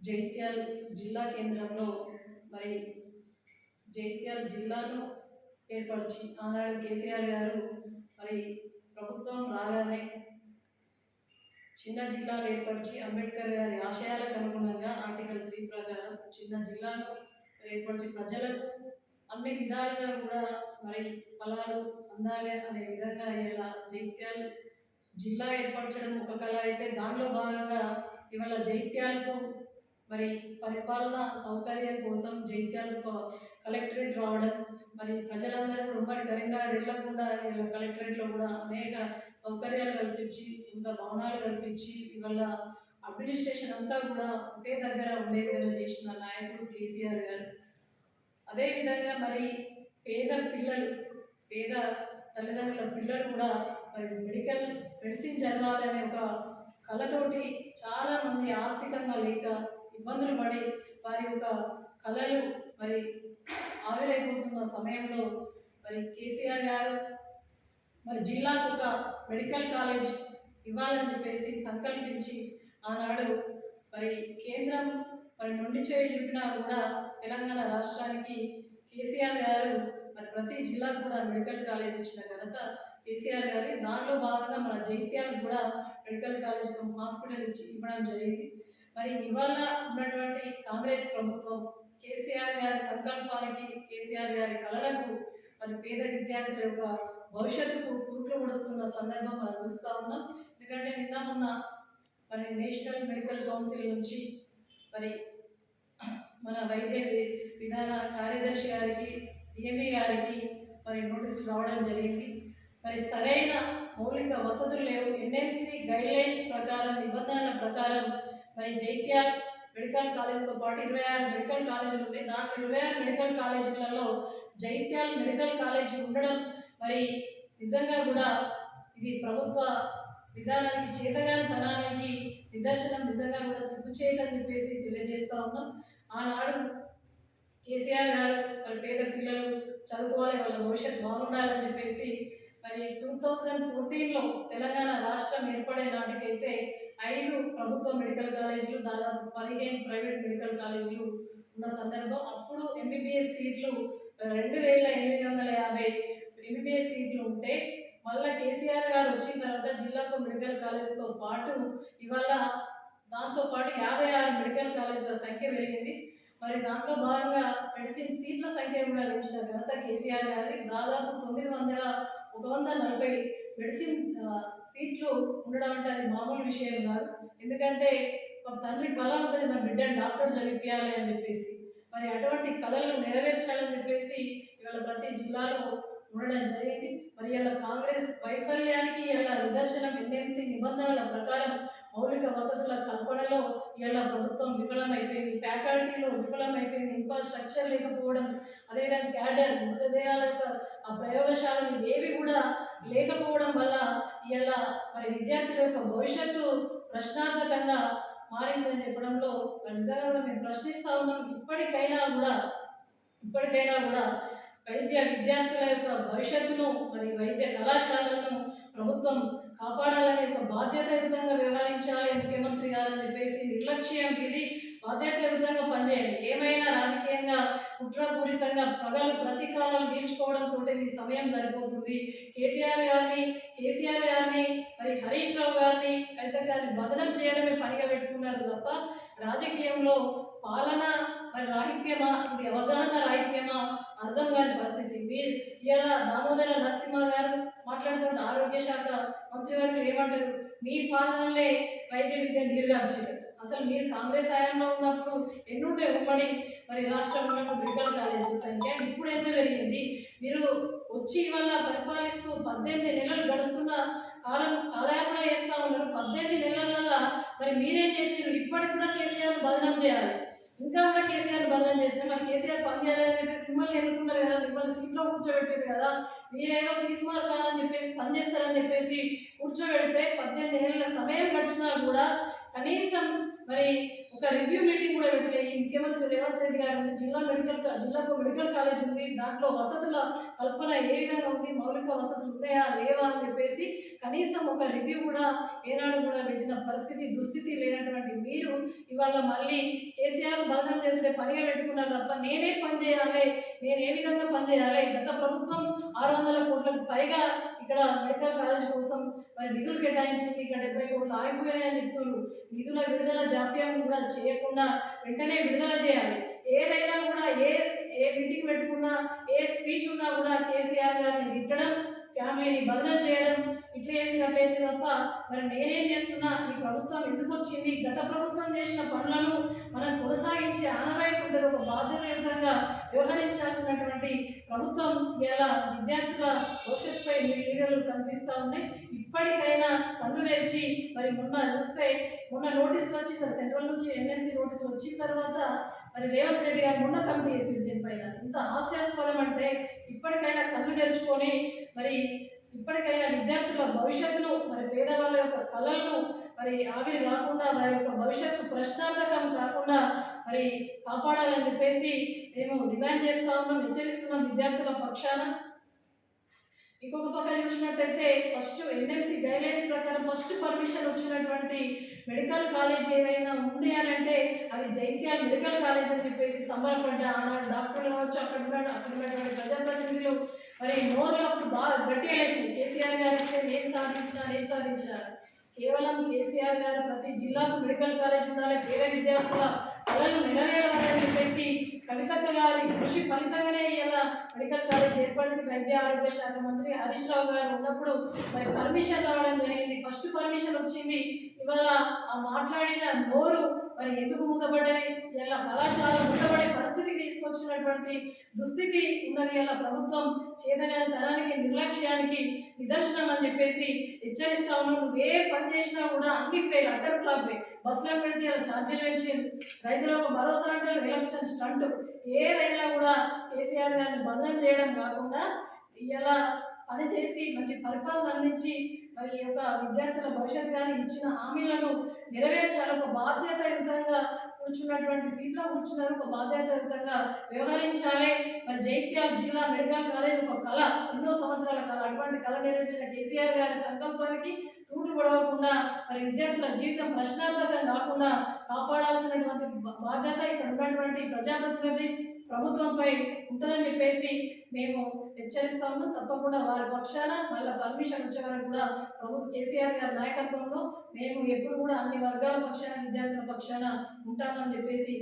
జైత్యాల్ జిల్లా కేంద్రంలో మరి జైత్యాల్ జిల్లాను ఏర్పరిచి ఆనాడు కేసీఆర్ గారు మరి ప్రభుత్వం రాగానే చిన్న జిల్లాలు ఏర్పరిచి అంబేద్కర్ గారి ఆశయాలకు అనుగుణంగా ఆర్టికల్ త్రీ ప్రకారం చిన్న జిల్లాను ఏర్పరిచి ప్రజలకు అన్ని విధాలుగా కూడా మరి ఫలాలు అందాలి అనే విధంగా ఇలా జైత్యాల్ జిల్లా ఏర్పరచడం ఒక కళ అయితే దానిలో భాగంగా ఇవాళ జైత్యాలకు మరి పరిపాలన సౌకర్యం కోసం జైత్యాలకు కలెక్టరేట్ రావడం మరి ప్రజలందరూ కూడా ఉమ్మడి కరీంనగర్ వెళ్ళకుండా ఇలా కలెక్టరేట్లో కూడా అనేక సౌకర్యాలు కల్పించి సొంత భవనాలు కల్పించి ఇవాళ అడ్మినిస్ట్రేషన్ అంతా కూడా ఒకే దగ్గర ఉండే విధంగా చేసిన నాయకుడు కేసీఆర్ గారు. అదేవిధంగా మరి పేద పిల్లలు పేద తల్లిదండ్రుల పిల్లలు కూడా మరి మెడికల్ మెడిసిన్ చదవాలి ఒక కళతోటి చాలామంది ఆర్థికంగా లేక ఇబ్బందులు పడి వారి యొక్క కళలు మరి ఆవిరైపోతున్న సమయంలో మరి కేసీఆర్ గారు మరి జిల్లాకు ఒక మెడికల్ కాలేజ్ ఇవ్వాలని చెప్పేసి సంకల్పించి ఆనాడు మరి కేంద్రం మరి నుండి చేయి చెప్పినా కూడా తెలంగాణ రాష్ట్రానికి కేసీఆర్ గారు మరి ప్రతి జిల్లాకు కూడా మెడికల్ కాలేజ్ ఇచ్చిన ఘనత కేసీఆర్ గారి. దానిలో భాగంగా మన జైత్యాలకు కూడా మెడికల్ కాలేజ్ హాస్పిటల్ ఇచ్చి ఇవ్వడం జరిగింది. మరి ఇవాళ ఉన్నటువంటి కాంగ్రెస్ ప్రభుత్వం కేసీఆర్ గారి సంకల్పానికి కేసీఆర్ గారి కళలకు మరి పేద విద్యార్థుల యొక్క భవిష్యత్తుకు తూట్లు ముడుస్తున్న సందర్భం మనం చూస్తూ ఉన్నాం. ఎందుకంటే నిన్న మొన్న మరి నేషనల్ మెడికల్ కౌన్సిల్ నుంచి మరి మన వైద్య వి- విధాన కార్యదర్శి గారికి డిఎంఈ గారికి మరి నోటీసులు రావడం జరిగింది. మరి సరైన మౌలిక వసతులు లేవు. ఎన్ఎంసి గైడ్లైన్స్ ప్రకారం నిబంధనల ప్రకారం మరి జైత్యాల్ మెడికల్ కాలేజ్తో పాటు ఇరవై ఆరు మెడికల్ కాలేజీలు ఉంటాయి దాంట్లో ఇరవై ఆరు మెడికల్ కాలేజీలలో జైత్యాల్ మెడికల్ కాలేజీ ఉండడం మరి నిజంగా కూడా ఇది ప్రభుత్వ విధానానికి చేతగాని ధనానికి నిదర్శనం నిజంగా కూడా సిగ్గు చేయటని చెప్పేసి తెలియజేస్తూ ఉన్నాం. ఆనాడు కేసీఆర్ గారు మరి పేద పిల్లలు చదువుకోవాలి వాళ్ళ భవిష్యత్తు బాగుండాలని చెప్పేసి మరి టూ థౌజండ్ ఫోర్టీన్లో తెలంగాణ రాష్ట్రం ఏర్పడే నాటికైతే ఐదు ప్రభుత్వ మెడికల్ కాలేజీలు దాదాపు పదిహేను ప్రైవేట్ మెడికల్ కాలేజీలు ఉన్న సందర్భం. అప్పుడు ఎంబీబీఎస్ సీట్లు రెండు వేల ఎనిమిది వందల యాభై ఎంబీబీఎస్ సీట్లు ఉంటే మళ్ళీ కేసీఆర్ గారు వచ్చిన తర్వాత జిల్లాకు మెడికల్ కాలేజ్తో పాటు ఇవాళ దాంతో పాటు యాభై ఆరు మెడికల్ కాలేజీల సంఖ్య పెరిగింది. మరి దాంట్లో భాగంగా మెడిసిన్ సీట్ల సంఖ్య కూడా పెంచిన ఘనత కేసీఆర్ గారి దాదాపు తొమ్మిది వందల ఒక వంద నలభై మెడిసిన్ సీట్లు ఉండడం అంటే అది మామూలు విషయం కాదు. ఎందుకంటే ఒక తండ్రి కళ ఉంటుంది నా బిడ్డని డాక్టర్ చదివించాలి అని చెప్పేసి. మరి అటువంటి కళలు నెరవేర్చాలని చెప్పేసి ఇవాళ ప్రతి జిల్లాలో ఉండడం జరిగింది. మరి ఇలా కాంగ్రెస్ వైఫల్యానికి ఇలా నిదర్శనం ఎన్ఎంసీ నిబంధనల ప్రకారం మౌలిక వసతుల కల్పనలో ఇలా ప్రభుత్వం విఫలమైపోయింది. ఫ్యాకల్టీలో విఫలమైపోయింది. ఇన్ఫ్రాస్ట్రక్చర్ లేకపోవడం అదేవిధంగా క్యాడర్ మృతదేహాల యొక్క ఆ ప్రయోగశాలలు ఏవి కూడా లేకపోవడం వల్ల ఇలా మరి విద్యార్థుల యొక్క భవిష్యత్తు ప్రశ్నార్థకంగా మారిందని చెప్పడంలో మరి నిజంగా కూడా మేము ప్రశ్నిస్తా ఉన్నాం. ఇప్పటికైనా కూడా ఇప్పటికైనా కూడా వైద్య విద్యార్థుల యొక్క భవిష్యత్తును మరి వైద్య కళాశాలలను ప్రభుత్వం కాపాడాలనే ఒక బాధ్యతాయుతంగా వ్యవహరించాలి ముఖ్యమంత్రి గారు అని చెప్పేసి నిర్లక్ష్యం పిడి విడి విధంగా పనిచేయండి. ఏమైనా రాజకీయంగా కుట్రపూరితంగా ప్రజలు ప్రతీకారాలు తీర్చుకోవడంతో మీ సమయం సరిపోతుంది. కేటీఆర్ గారిని కేసీఆర్ గారిని మరి హరీష్ రావు గారిని కవిత గారిని బదనం చేయడమే పనిగా పెట్టుకున్నారు తప్ప రాజకీయంలో పాలన మరి రాహిత్యమా? ఇది అవగాహన రాహిత్యమా? అర్థం కాని పరిస్థితి. మీరు ఇలా దామోదర నరసింహ గారు మాట్లాడుతున్న ఆరోగ్య శాఖ మంత్రి గారు ఏమంటారు? మీ పాలనలే వైద్య విద్య నీరుగార్చారు అసలు మీరు కాంగ్రెస్ హయాంలో ఉన్నప్పుడు ఎన్నుండే ఉమ్మడి? మరి రాష్ట్రంలో మెడికల్ కాలేజీల సంఖ్య ఇప్పుడు ఎంత పెరిగింది. మీరు వచ్చి ఇవాళ పరిపాలిస్తూ పద్దెనిమిది నెలలు గడుస్తున్న కాలం కాలయాపన చేస్తా ఉన్నారు. పద్దెనిమిది నెలల మరి మీరేం చేసారు ఇప్పటికి కూడా కేసీఆర్ బదనం చేయాలి. ఇంకా కూడా కేసీఆర్ బదనం చేసిన మరి కేసీఆర్ పని చేయాలని చెప్పేసి మిమ్మల్ని ఎన్నుకున్నారు కదా మిమ్మల్ని సీట్లో కూర్చోబెట్టారు కదా. మీరేదో తీసుకున్నారు కాదని చెప్పేసి పని చేస్తారని చెప్పేసి కూర్చోబెడితే పద్దెనిమిది నెలల సమయం గడిచినా కూడా కనీసం మరి ఒక రివ్యూ మీటింగ్ కూడా పెట్టలే ఈ ముఖ్యమంత్రి రేవంత్ రెడ్డి గారు ఉంది జిల్లా మెడికల్ జిల్లాకు మెడికల్ కాలేజ్ ఉంది దాంట్లో వసతుల కల్పన ఏ విధంగా ఉంది మౌలిక వసతులు ఉన్నాయా లేవా అని చెప్పేసి కనీసం ఒక రివ్యూ కూడా ఏనాడు కూడా పెట్టిన పరిస్థితి దుస్థితి లేనటువంటి మీరు ఇవాళ మళ్ళీ కేసీఆర్ బదనం చేసుకునే పనిగా పెట్టుకున్నారు తప్ప నేనే పని చేయాలి నేను ఏ విధంగా పనిచేయాలి గత ప్రభుత్వం ఆరు వందల కోట్లకు పైగా ఇక్కడ మెడికల్ కాలేజ్ కోసం మరి నిధులు కేటాయించింది. ఇక్కడ డెబ్బై కోట్లు ఆగిపోయాయని చెప్తున్నారు నిధుల విడుదల జాప్యం కూడా చేయకుండా వెంటనే విడుదల చేయాలి. ఏదైనా కూడా ఏ ఏ మీటింగ్ పెట్టుకున్నా ఏ స్పీచ్ ఉన్నా కూడా కేసీఆర్ గారిని తిట్టడం ఫ్యామిలీని బలదం చేయడం మరి నేనేం చేస్తున్నా? ఈ ప్రభుత్వం ఎందుకు వచ్చింది? గత ప్రభుత్వం చేసిన పనులను మనం కొనసాగించే ఆనవాయితీ ఒక ఒక బాధ్యతాయుతంగా వ్యవహరించాల్సినటువంటి ప్రభుత్వం ఇలా విద్యార్థుల భవిష్యత్తుపై నీడలు కనిపిస్తూ ఉన్నాయి. ఇప్పటికైనా కన్ను తెరిచి మరి మొన్న చూస్తే మొన్న నోటీసులు వచ్చి సెంట్రల్ నుంచి ఎన్ఎన్సీ నోటీసులు వచ్చిన తర్వాత మరి రేవంత్ రెడ్డి గారు మొన్న కమిటీ వేసింది దీనిపైన. ఇంత హాస్యాస్పదం అంటే ఇప్పటికైనా కన్ను తెరుచుకొని మరి ఇప్పటికైనా విద్యార్థుల భవిష్యత్తును మరి పేదవాళ్ళ యొక్క కళలను మరి ఆవిరి కాకుండా వారి యొక్క భవిష్యత్తు ప్రశ్నార్థకం కాకుండా మరి కాపాడాలని చెప్పేసి మేము డిమాండ్ చేస్తా ఉన్నాం హెచ్చరిస్తున్నాం విద్యార్థుల పక్షాన. ఇంకొక పక్క చూసినట్టయితే first N M C guidelines ప్రకారం ఫస్ట్ పర్మిషన్ వచ్చినటువంటి మెడికల్ కాలేజ్ ఏదైనా ఉంది అని అంటే అది జైత్యాల మెడికల్ కాలేజ్ అని చెప్పేసి సంబరపడ్డ ఆనాడు డాక్టర్లు కావచ్చు అక్కడ ఉన్న అక్కడ ఉన్నటువంటి ప్రజాప్రతినిధులు మరి నోరులో అప్పుడు బాగా గట్టి ఎలక్షన్ కేసీఆర్ గారు ఇస్తే నేను సాధించినా నేను సాధించినా. కేవలం కేసీఆర్ గారు ప్రతి జిల్లాకు మెడికల్ కాలేజ్ ఉండాలి పేద విద్యార్థుల కళలు నెరవేరాలని చెప్పేసి కవితక్క గారి కృషి ఫలితంగానే ఇలా మెడికల్ కాలేజ్ ఏర్పడింది వైద్య ఆరోగ్య శాఖ మంత్రి హరీష్ రావు గారు ఉన్నప్పుడు మరి పర్మిషన్ రావడం జరిగింది. ఫస్ట్ పర్మిషన్ వచ్చింది ఇవాళ ఆ మాట్లాడిన నోరు మరి ఎందుకు మూతపడ్డాయి ఇలా కళాశాల మూతపడే పరిస్థితి తీసుకొచ్చినటువంటి దుస్థితి ఉన్నది. ఇలా ప్రభుత్వం చేతగాని తరానికి నిర్లక్ష్యానికి నిదర్శనం అని చెప్పేసి హెచ్చరిస్తా ఉన్నాం. నువ్వు ఏ పని చేసినా కూడా అన్ని ఫెయిల్ అటర్ ఫ్లాప్ బస్సులో పెడితే ఇలా ఛార్జీలు పెంచి రైతులకు భరోసా అంటే ఎలక్షన్ స్టంట్ ఏదైనా కూడా కేసీఆర్ గారిని బంధం చేయడం కాకుండా ఇలా పని చేసి మంచి పరిపాలన అందించి మరి ఈ యొక్క విద్యార్థుల భవిష్యత్తు కానీ ఇచ్చిన హామీలను నెరవేర్చాలి ఒక బాధ్యతాయుతంగా కూర్చున్నటువంటి సీట్లో కూర్చున్నారు. ఒక బాధ్యతాయుతంగా వ్యవహరించాలి. మరి జైత్యాల జిల్లా మెడికల్ కాలేజ్ ఒక కళ ఎన్నో సంవత్సరాల కళ. అటువంటి కళ నెరవేర్చిన కేసీఆర్ గారి సంకల్పానికి తూటు పడవకుండా మరి విద్యార్థుల జీవితం ప్రశ్నార్థకం కాకుండా కాపాడాల్సినటువంటి బాధ్యత ఉన్నటువంటి ప్రజాప్రతినిధి ప్రభుత్వంపై ఉంటుందని చెప్పేసి మేము హెచ్చరిస్తాము. తప్పకుండా వారి పక్షాన మళ్ళీ పర్మిషన్ వచ్చే వరకు కూడా ప్రభుత్వ కేసీఆర్ గారి నాయకత్వంలో మేము ఎప్పుడు కూడా అన్ని వర్గాల పక్షాన విద్యార్థుల పక్షాన ఉంటామని చెప్పేసి